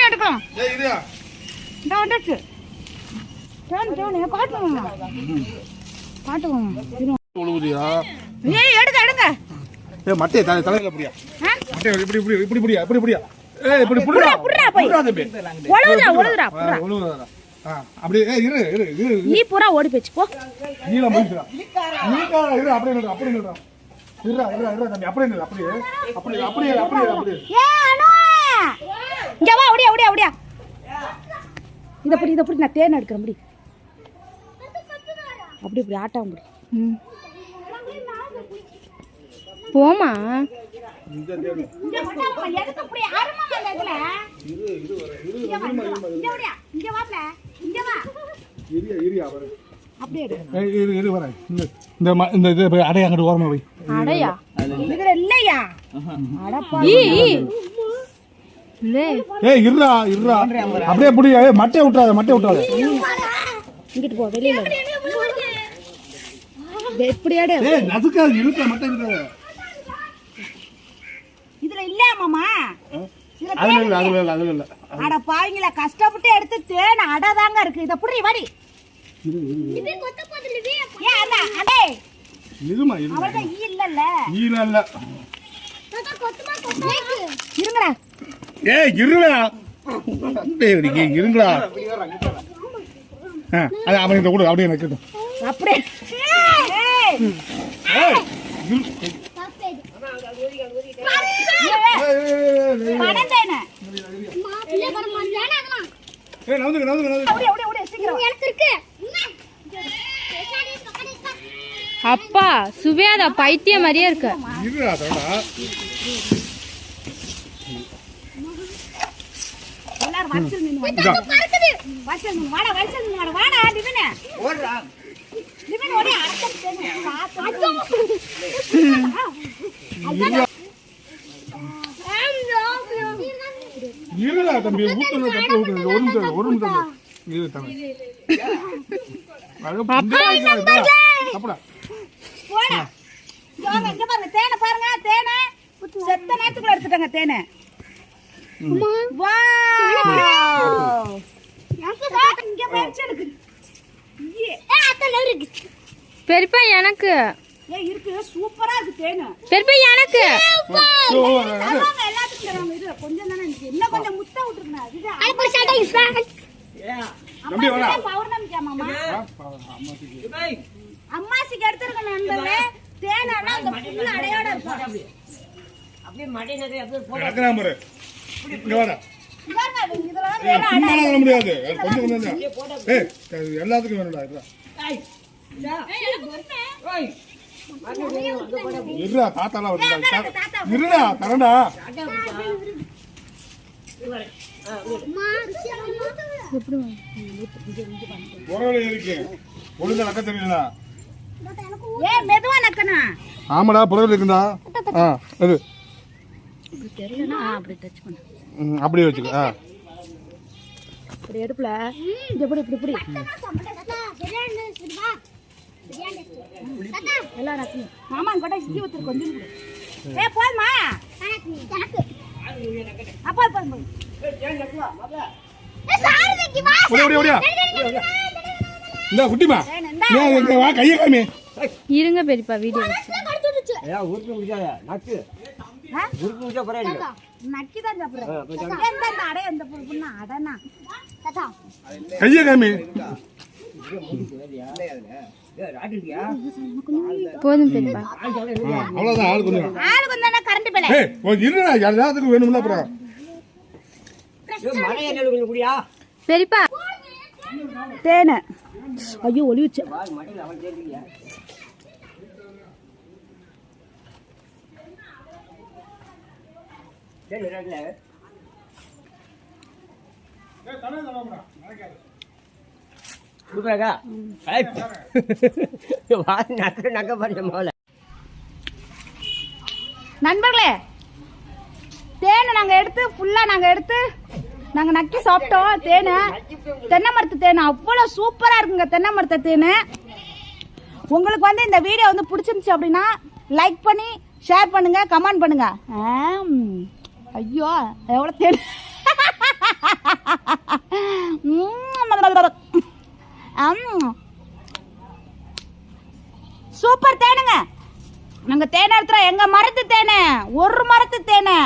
தேன் எடுக்கலாம் ஏய் இரு. இந்த வந்துச்சு தேன் தேன் காட்டுவோம் காட்டுவோம் உழுவுதியா ஏய் எடுங்க எடுங்க. ஏ மட்டைய தலை தலையில புடியா? மட்டைய இப்படி இப்படி இப்படி புடியா இப்படி புடியா. ஏய் இப்படி புடிடா புடுடா போய். புடிடா தம்பி. அப்படியே ஏய் இரு இரு இரு ஈ பூரா ஓடி போச்சு போ. நீல முடிச்சுடா நீக்காரா இரு அப்படியே நில்லு அப்படியே நில்லு இருடா இருடா இருடா தம்பி. அப்படியே அப்படியே. அப்படியே அப்படியே அப்படியே அப்படியே. இத புடி இத புடி நான் தேன் எடுக்கிறேன் முடி அப்படி இப்படி ஆட்டா முடி ம். போமா அடைய அங்கிட்டு ஓரமா போய். அடையா? இதுல இல்லையா? அடப்பா ஏய் இருடா இருடா. அப்படியே புடி ஏய் மட்டைய விட்டுறாத மட்டைய விட்டுறாத. இங்கிட்டு போ வெளியில எடு. இது எப்படி எடு ஏய் நசுக்காது இழுக்க மட்டை இதுல இல்லையா மாமா? அதுல இல்ல அதுல இல்ல அதுல இல்ல. அட பாவிங்களா கஷ்டப்பட்டு எடுத்து தேன் அடைதாங்க இருக்கு. இத புடி வாடி. ஏன் அண்ணா அடே. இருமா இருமா. அவர்தான் ஈ இல்லல்ல. இல்ல இல்ல இருங்கடா. ஏய் இருடா ஆ, அது அவன் இந்த கூட அப்படியே நிக்கட்டும் அப்படியே அப்பா சுவேதா பைத்தியம் மாதிரியே இருக்கு எல்லாரும் வரிசையில் நின்னு வாடா. வரிசையில் நின்னு வாடா வாடா. டிவினு டிவின் ஓடி அரைச்சு தேனு இருடா தம்பி ஊத்துன தட்டு ஊத்துன ஒரு நிமிஷம் ஒரு நிமிஷம் இரு. தம்பி. அப்படா போடா. இங்க வாங்க இங்க பாருங்க. தேனை பாருங்க தேனை. செத்த நேரத்துக்குள்ள எடுத்துட்டாங்க தேனை வா இங்க போயிடுச்சு எனக்கு ஐயே. பெரியப்பா எனக்கு இருக்கு சூப்பரா இருக்கு தேனு பெரியப்பா எனக்கு கொஞ்சம் தானே இன்னும் கொஞ்சம் முட்டை விட்டுருங்க இது தம்பி வாடா பௌர்ணமிக்கா மாமா அம்மா அம்மாசிக்கு எடுத்துருக்க நண்பர்களே தேனா அந்த புல்ல அடையோட இருக்கும் நடக்கிறான் பாரு இங்க வாடா இதாங்க வர முடியாது. கொஞ்சம் கொஞ்சம். ஏய் அது எல்லாத்துக்கும் வேணும்டா இருடா இருடா தாத்தாலாம் வருடா இருடா நக்கணும் ஆமாடா புறவில் இருக்குண்டா ஆ இது. தெரியலனா அப்படி டச் பண்ணு. ம், அப்படியே வச்சுக்க ஆ. இப்படி எடுப்புல. இது எப்படி இப்படி இப்படி. எல்லாம் நக்கணும் மாமா கொஞ்சம் கொடு. ஏய் போதுமா? அப்பா போதும் இந்த குட்டிமா. ஏன் இங்க வா கையை காமி. இருங்க பெரியப்பா வீடியோ நக்கி தான் சாப்பிடுறேன் எந்த அந்த அடை எந்த பொருள்னா அடனா கையை காமி போதும் பெரியப்பா அவ்வளவுதான் ஆள் கொஞ்சம் ஆளுக்கு வந்தானே கரண்ட் பிள்ளை ஏய் இருடா எல்லாத்துக்கும் வேணும்ல அப்புறம் பெரியப்பா தேனை ஐயோ ஒளிவுச்சு கொடுக்குறாக்கா வாய் நக்க நக்க பாருங்க முதல்ல நண்பர்களே தேனை நாங்கள் எடுத்து ஃபுல்லாக நாங்கள் எடுத்து நாங்கள் நக்கி சாப்பிட்டோம். தேனை தென்னை மரத்து தேனை அவ்வளோ சூப்பராக இருக்குங்க தென்னை மரத்து தேனை. உங்களுக்கு வந்து இந்த வீடியோ வந்து பிடிச்சிருந்துச்சு அப்படின்னா லைக் பண்ணி ஷேர் பண்ணுங்க கமெண்ட் பண்ணுங்க. ஐயோ எவ்வளோ தேடி சூப்பர் தேனுங்க நாங்கள் தேனை எடுத்துறோம் எங்கள் மரத்து தேனை ஒரு மரத்து தேனை